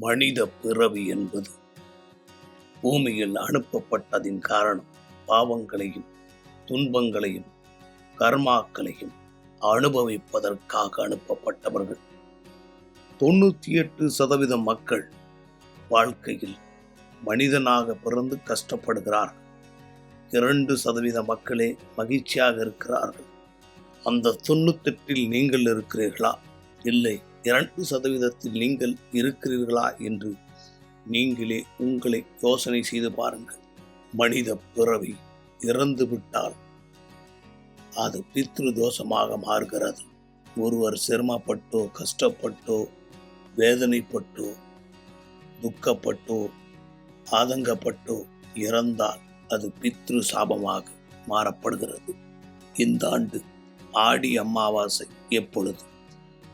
மனித பிறவி என்பது. பூமியில் அனுப்பப்பட்டதின் காரணம் பாவங்களையும் துன்பங்களையும் கர்மாக்களையும் அனுபவிப்பதற்காக அனுப்பப்பட்டவர்கள். தொண்ணூற்றி எட்டு சதவீத மக்கள் வாழ்க்கையில் மனிதனாக பிறந்து கஷ்டப்படுகிறார்கள். இரண்டு சதவீத மக்களே மகிழ்ச்சியாக இருக்கிறார்கள். அந்த தொண்ணூத்தெட்டில் நீங்கள் இருக்கிறீர்களா? இல்லை. இரண்டு சதவீதத்தில் நீங்கள் இருக்கிறீர்களா என்று நீங்களே உங்களை யோசனை செய்து பாருங்கள். மனித பிறவி இறந்து விட்டால் அது பித்ரு தோஷமாக மாறுகிறது. ஒருவர் சிரமப்பட்டோ கஷ்டப்பட்டோ வேதனைப்பட்டோ துக்கப்பட்டோ ஆதங்கப்பட்டோ இறந்தால் அது பித்ரு சாபமாக மாறப்படுகிறது. இந்த ஆண்டு ஆடி அமாவாசை எப்பொழுது?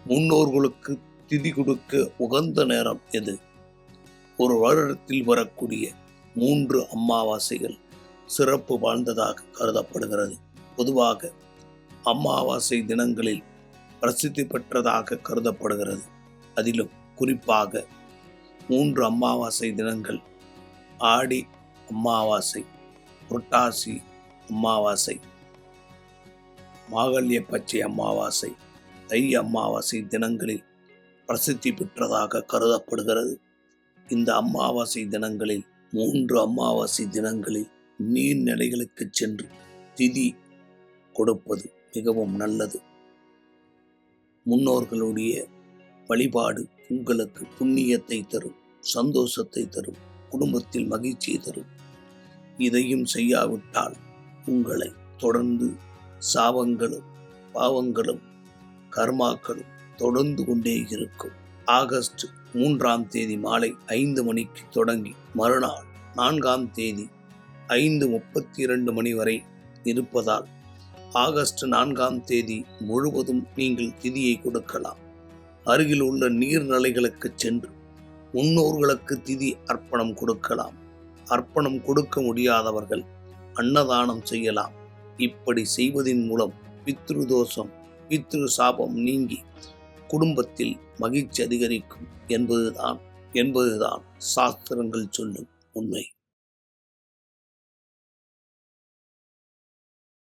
முன்னோர்களுக்கு திதி கொடுக்க உகந்த நேரம் எது? ஒரு வருடத்தில் வரக்கூடிய மூன்று அமாவாசைகள் சிறப்பு வாழ்ந்ததாக கருதப்படுகிறது. பொதுவாக அமாவாசை தினங்களில் பிரசித்தி பெற்றதாக கருதப்படுகிறது. அதிலும் குறிப்பாக மூன்று அமாவாசை தினங்கள் ஆடி அமாவாசை புரட்டாசி அமாவாசை மாகல்ய பச்சை அமாவாசை தை அமாவாசை தினங்களில் பிரசித்தி பெற்றதாக கருதப்படுகிறது. இந்த அமாவாசை தினங்களில் மூன்று அமாவாசை தினங்களில் நீர்நிலைகளுக்கு சென்று திதி கொடுப்பது மிகவும் நல்லது. முன்னோர்களுடைய வழிபாடு உங்களுக்கு புண்ணியத்தை தரும் சந்தோஷத்தை தரும் குடும்பத்தில் மகிழ்ச்சியை தரும். இதையும் செய்யாவிட்டால் உங்களை தொடர்ந்து சாபங்களும் பாவங்களும் கர்மாக்களும் தொடர்ந்து கொண்டே இருக்கும். ஆகஸ்ட் மூன்றாம் தேதி மாலை ஐந்து மணிக்கு தொடங்கி மறுநாள் நான்காம் தேதி ஐந்து முப்பத்தி இரண்டு மணி வரை இருப்பதால் ஆகஸ்ட் நான்காம் தேதி முழுவதும் நீங்கள் திதியை கொடுக்கலாம். அருகில் உள்ள நீர்நிலைகளுக்கு சென்று முன்னோர்களுக்கு திதி அர்ப்பணம் கொடுக்கலாம். அர்ப்பணம் கொடுக்க முடியாதவர்கள் அன்னதானம் செய்யலாம். இப்படி செய்வதின் மூலம் பித்ரு தோஷம் பித்ரு சாபம் நீங்கி குடும்பத்தில் மகிழ்ச்சி அதிகரிக்கும் என்பதுதான் என்பதுதான் சாஸ்திரங்கள் சொல்லும் உண்மை.